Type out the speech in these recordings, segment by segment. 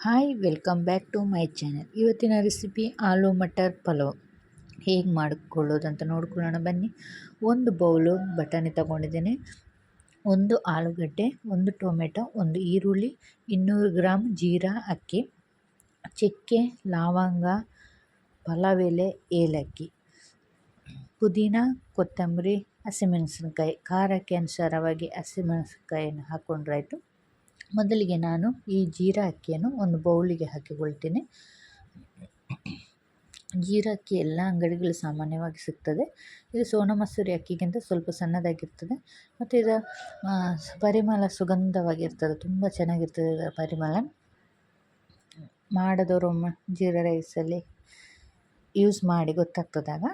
Hi, welcome back to my channel. ಇವತ್ತಿನ recipe aloo matar pulao. ಹೇಗೆ ಮಾಡಿಕೊಳ್ಳೋದಂತ ನೋಡ್ಕೊಳ್ಳೋಣ ಬನ್ನಿ. ಒಂದು ಬೌಲು ಬಟಾಣಿ ತಗೊಂಡಿದ್ದೇನೆ. ಒಂದು ಆಲೂಗಡ್ಡೆ, ಒಂದು ಟೊಮೆಟೊ, ಒಂದು ಈರುಳ್ಳಿ, ಇನ್ನೂರು ಗ್ರಾಮ್ ಜೀರಾ ಅಕ್ಕಿ, ಚಕ್ಕೆ, ಲವಂಗ, ಪಲಾವ್ ಎಲೆ, ಏಲಕ್ಕಿ, ಪುದೀನ, ಕೊತ್ತಂಬರಿ, ಹಸಿಮೆಣಸಿನ್ಕಾಯಿ, ಖಾರಕ್ಕೆ ಅನುಸಾರವಾಗಿ ಹಸಿಮೆಣಸಿನ್ಕಾಯನ್ನು ಹಾಕ್ಕೊಂಡ್ರಾಯ್ತು ಮೊದಲಿಗೆ ನಾನು ಈ ಜೀರಾ ಅಕ್ಕಿಯನ್ನು ಒಂದು ಬೌಲಿಗೆ ಹಾಕಿಕೊಳ್ತೇನೆ. ಜೀರಾ ಅಕ್ಕಿ ಎಲ್ಲ ಅಂಗಡಿಗಳು ಸಾಮಾನ್ಯವಾಗಿ ಸಿಗ್ತದೆ. ಇದು ಸೋನಾ ಮಸೂರಿ ಅಕ್ಕಿಗಿಂತ ಸ್ವಲ್ಪ ಸಣ್ಣದಾಗಿರ್ತದೆ. ಮತ್ತು ಇದು ಪರಿಮಳ ಸುಗಂಧವಾಗಿರ್ತದೆ. ತುಂಬ ಚೆನ್ನಾಗಿರ್ತದೆ ಇದರ ಪರಿಮಳ. ಮಾಡದವರು ಜೀರಾ ರೈಸಲ್ಲಿ ಯೂಸ್ ಮಾಡಿ ಗೊತ್ತಾಗ್ತದಾಗ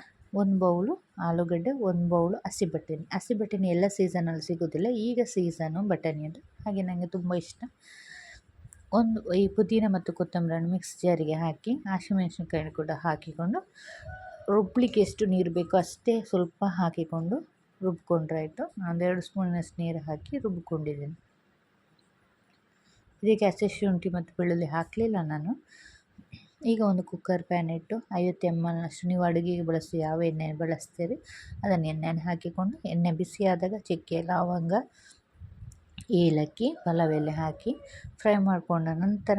ಒಂದು ಬೌಲು ಆಲೂಗಡ್ಡೆ, ಒಂದು ಬೌಲು ಹಸಿ ಬಟಾಣಿ. ಹಸಿ ಬಟಾಣಿ ಎಲ್ಲ ಸೀಸನಲ್ಲಿ ಸಿಗೋದಿಲ್ಲ. ಈಗ ಸೀಸನು ಬಟಾಣಿ ಅದು ಹಾಗೆ ನನಗೆ ತುಂಬ ಇಷ್ಟ. ಒಂದು ಈ ಪುದೀನ ಮತ್ತು ಕೊತ್ತಂಬರಿಯನ್ನು ಮಿಕ್ಸ್ ಜಾರಿಗೆ ಹಾಕಿ ಹಸಿಮೆಣಸಿನ್ಕಾಯಿ ಕೂಡ ಹಾಕಿಕೊಂಡು ರುಬ್ಬಲಿಕ್ಕೆ ಎಷ್ಟು ನೀರು ಬೇಕೋ ಅಷ್ಟೇ ಸ್ವಲ್ಪ ಹಾಕಿಕೊಂಡು ರುಬ್ಕೊಂಡ್ರೆ ಆಯಿತು. ಒಂದೆರಡು ಸ್ಪೂನಷ್ಟು ನೀರು ಹಾಕಿ ರುಬ್ಕೊಂಡಿದ್ದೀನಿ. ಇದಕ್ಕೆ ಹಸಿ ಶುಂಠಿ ಮತ್ತು ಬೆಳ್ಳುಳ್ಳಿ ಹಾಕಲಿಲ್ಲ ನಾನು. ಈಗ ಒಂದು ಕುಕ್ಕರ್ ಪ್ಯಾನ್ ಇಟ್ಟು ಐವತ್ತು ಎಂ ಎಲ್ನಷ್ಟು ನೀವು ಅಡುಗೆಗೆ ಬಳಸಿ ಯಾವ ಎಣ್ಣೆ ಬಳಸ್ತೀರಿ, ಅದನ್ನು ಎಣ್ಣೆನ ಹಾಕಿಕೊಂಡು ಎಣ್ಣೆ ಬಿಸಿಯಾದಾಗ ಚಕ್ಕೆ ಲವಂಗ, ಏಲಕ್ಕಿ, ಪಲಾವೆಲ್ಲ ಹಾಕಿ ಫ್ರೈ ಮಾಡಿಕೊಂಡ ನಂತರ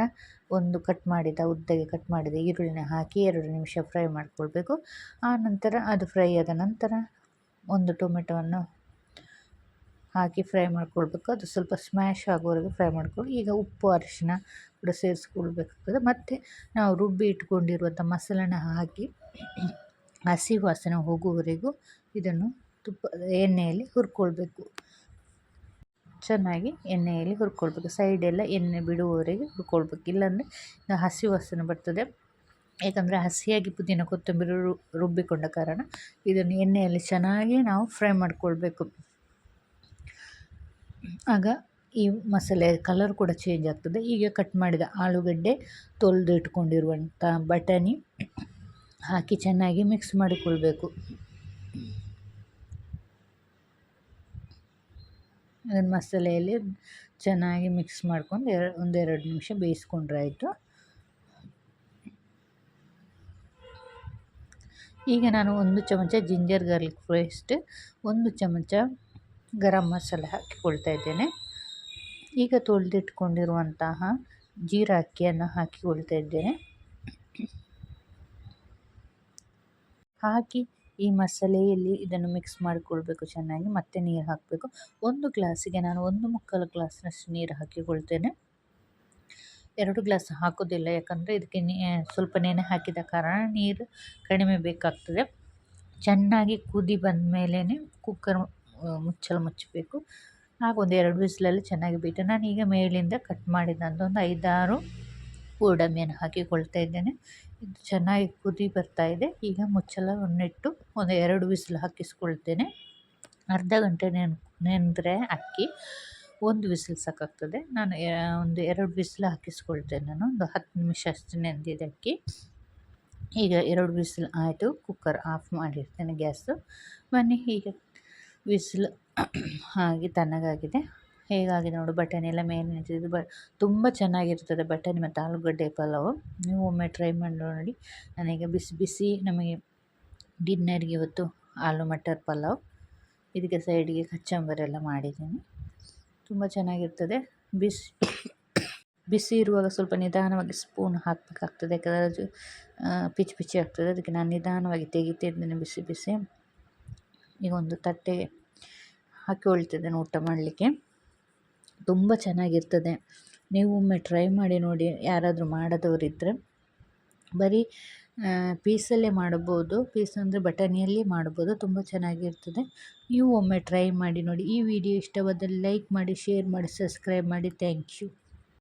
ಒಂದು ಕಟ್ ಮಾಡಿದ ಉದ್ದಗೆ ಕಟ್ ಮಾಡಿದ ಈರುಳ್ಳಿನ ಹಾಕಿ ಎರಡು ನಿಮಿಷ ಫ್ರೈ ಮಾಡಿಕೊಳ್ಬೇಕು. ಆ ನಂತರ ಅದು ಫ್ರೈ ಆದ ನಂತರ ಒಂದು ಟೊಮೆಟೊವನ್ನು ಹಾಕಿ ಫ್ರೈ ಮಾಡ್ಕೊಳ್ಬೇಕು. ಅದು ಸ್ವಲ್ಪ ಸ್ಮ್ಯಾಶ್ ಆಗೋವರೆಗೂ ಫ್ರೈ ಮಾಡ್ಕೊಳ್ಳಿ. ಈಗ ಉಪ್ಪು ಅರಿಶಿನ ಕೂಡ ಸೇರಿಸ್ಕೊಳ್ಬೇಕಾಗ್ತದೆ. ಮತ್ತು ನಾವು ರುಬ್ಬಿ ಇಟ್ಕೊಂಡಿರುವಂಥ ಮಸಾಲನ ಹಾಕಿ ಹಸಿ ವಾಸನೆ ಹೋಗುವವರೆಗೂ ಇದನ್ನು ತುಪ್ಪ, ಎಣ್ಣೆಯಲ್ಲಿ ಹುರ್ಕೊಳ್ಬೇಕು. ಚೆನ್ನಾಗಿ ಎಣ್ಣೆಯಲ್ಲಿ ಹುರ್ಕೊಳ್ಬೇಕು. ಸೈಡೆಲ್ಲ ಎಣ್ಣೆ ಬಿಡುವವರೆಗೆ ಹುರ್ಕೊಳ್ಬೇಕು. ಇಲ್ಲಾಂದರೆ ಹಸಿ ವಾಸನೆ ಬರ್ತದೆ. ಯಾಕಂದರೆ ಹಸಿಯಾಗಿ ಪುದೀನ, ಕೊತ್ತಂಬರಿ ರುಬ್ಬಿಕೊಂಡ ಕಾರಣ ಇದನ್ನು ಎಣ್ಣೆಯಲ್ಲಿ ಚೆನ್ನಾಗಿ ನಾವು ಫ್ರೈ ಮಾಡಿಕೊಳ್ಬೇಕು. ಆಗ ಈ ಮಸಾಲೆ ಕಲರ್ ಕೂಡ ಚೇಂಜ್ ಆಗ್ತದೆ. ಈಗ ಕಟ್ ಮಾಡಿದ ಆಲೂಗಡ್ಡೆ ತೊಳೆದು ಇಟ್ಕೊಂಡಿರುವಂಥ ಬಟಾಣಿ ಹಾಕಿ ಚೆನ್ನಾಗಿ ಮಿಕ್ಸ್ ಮಾಡಿಕೊಳ್ಬೇಕು. ಅದನ್ನು ಮಸಾಲೆಯಲ್ಲಿ ಚೆನ್ನಾಗಿ ಮಿಕ್ಸ್ ಮಾಡ್ಕೊಂಡು ಎರ, ಒಂದೆರಡು ನಿಮಿಷ ಬೇಯಿಸ್ಕೊಂಡ್ರೆ ಆಯಿತು. ಈಗ ನಾನು ಒಂದು ಚಮಚ ಜಿಂಜರ್ ಗಾರ್ಲಿಕ್ ಪೇಸ್ಟ್ ಒಂದು ಚಮಚ ಗರಂ ಮಸಾಲೆ ಹಾಕಿಕೊಳ್ತಾ ಇದ್ದೇನೆ. ಈಗ ತೊಳೆದಿಟ್ಕೊಂಡಿರುವಂತಹ ಜೀರಾ ಅಕ್ಕಿಯನ್ನು ಹಾಕಿಕೊಳ್ತಾ ಇದ್ದೇನೆ. ಹಾಕಿ ಈ ಮಸಾಲೆಯಲ್ಲಿ ಇದನ್ನು ಮಿಕ್ಸ್ ಮಾಡಿಕೊಳ್ಬೇಕು ಚೆನ್ನಾಗಿ, ಮತ್ತೆ ನೀರು ಹಾಕಬೇಕು. ಒಂದು ಗ್ಲಾಸಿಗೆ ನಾನು ಒಂದು ಮುಕ್ಕಾಲು ಗ್ಲಾಸ್ನಷ್ಟು ನೀರು ಹಾಕಿಕೊಳ್ತೇನೆ. ಎರಡು ಗ್ಲಾಸ್ ಹಾಕೋದಿಲ್ಲ, ಯಾಕಂದರೆ ಇದಕ್ಕೆ ಸ್ವಲ್ಪ ನೆನೆ ಹಾಕಿದ ಕಾರಣ ನೀರು ಕಡಿಮೆ ಬೇಕಾಗ್ತದೆ. ಚೆನ್ನಾಗಿ ಕುದಿ ಬಂದ ಮೇಲೇ ಕುಕ್ಕರ್ ಮುಚ್ಚಲು ಮುಚ್ಚಬೇಕು. ಆಗ ಒಂದು ಎರಡು ವಿಸಿಲಲ್ಲಿ ಚೆನ್ನಾಗಿ ಬಿಟ್ಟೆ ನಾನು ಈಗ ಮೇಲಿಂದ ಕಟ್ ಮಾಡಿದಂಥ ಒಂದು ಐದಾರು ಗೋಡಂಬಿಯನ್ನು ಹಾಕಿಕೊಳ್ತಾ ಇದ್ದೇನೆ. ಇದು ಚೆನ್ನಾಗಿ ಕುದಿ ಬರ್ತಾ ಇದೆ. ಈಗ ಮುಚ್ಚಳವನ್ನಿಟ್ಟು ಒಂದು ಎರಡು ವಿಸಿಲು ಹಾಕಿಸ್ಕೊಳ್ತೇನೆ. ಅರ್ಧ ಗಂಟೆ ನೆನ್ ನೆನೆದ್ರೆ ಅಕ್ಕಿ ಒಂದು ವಿಸಿಲು ಸಾಕಾಗ್ತದೆ. ನಾನು ಒಂದು ಎರಡು ವಿಸಿಲು ಹಾಕಿಸ್ಕೊಳ್ತೇನೆ ನಾನು. ಒಂದು ಹತ್ತು ನಿಮಿಷ ಅಷ್ಟು ನೆಂದಿದೆ ಅಕ್ಕಿ. ಈಗ ಎರಡು ವಿಸಿಲು ಆಯಿತು. ಕುಕ್ಕರ್ ಆಫ್ ಮಾಡಿರ್ತೇನೆ ಗ್ಯಾಸು. ಬನ್ನಿ, ಈಗ ವಿಸಿಲ್ ಹಾಗೆ ತಣ್ಣಗಾಗಿದೆ. ಹೇಗಾಗಿದೆ ನೋಡು ಬಟಾಣಿ ಎಲ್ಲ ಮೇಲೆ ನಿಂತಿದ್ದು ಬ, ತುಂಬ ಚೆನ್ನಾಗಿರ್ತದೆ ಬಟಾಣಿ ಮತ್ತು ಆಲೂಗಡ್ಡೆ ಪಲಾವು. ನೀವು ಒಮ್ಮೆ ಟ್ರೈ ಮಾಡಿ ನೋಡಿ. ನನಗೆ ಬಿಸಿ ಬಿಸಿ ನಮಗೆ ಡಿನ್ನರ್ಗೆ ಇವತ್ತು ಆಲೂ ಮಟರ್ ಪಲಾವ್. ಇದಕ್ಕೆ ಸೈಡಿಗೆ ಕಚ್ಚಂಬರೆಲ್ಲ ಮಾಡಿದ್ದೀನಿ. ತುಂಬ ಚೆನ್ನಾಗಿರ್ತದೆ. ಬಿಸಿ ಬಿಸಿ ಇರುವಾಗ ಸ್ವಲ್ಪ ನಿಧಾನವಾಗಿ ಸ್ಪೂನ್ ಹಾಕಬೇಕಾಗ್ತದೆ. ಯಾಕಂದರೆ ಅದು ಪಿಚ್ ಪಿಚಿ ಆಗ್ತದೆ. ಅದಕ್ಕೆ ನಾನು ನಿಧಾನವಾಗಿ ತೆಗಿತಿದ್ದೇನೆ ಬಿಸಿ ಬಿಸಿ. ಈಗ ಒಂದು ತಟ್ಟೆ ಹಾಕಿಕೊಳ್ತಿದ್ದೇನೆ ಊಟ ಮಾಡಲಿಕ್ಕೆ. ತುಂಬ ಚೆನ್ನಾಗಿರ್ತದೆ. ನೀವು ಒಮ್ಮೆ ಟ್ರೈ ಮಾಡಿ ನೋಡಿ, ಯಾರಾದರೂ ಮಾಡದವರಿದ್ದರೆ ಬರೀ ಪೀಸಲ್ಲೇ ಮಾಡ್ಬೋದು ಪೀಸ್ ಅಂದರೆ ಬಟಾಣಿಯಲ್ಲಿ ಮಾಡ್ಬೋದು ತುಂಬ ಚೆನ್ನಾಗಿರ್ತದೆ. ನೀವು ಒಮ್ಮೆ ಟ್ರೈ ಮಾಡಿ ನೋಡಿ. ಈ ವಿಡಿಯೋ ಇಷ್ಟವಾದಲ್ಲಿ ಲೈಕ್ ಮಾಡಿ ಶೇರ್ ಮಾಡಿ ಸಬ್ಸ್ಕ್ರೈಬ್ ಮಾಡಿ. Thank you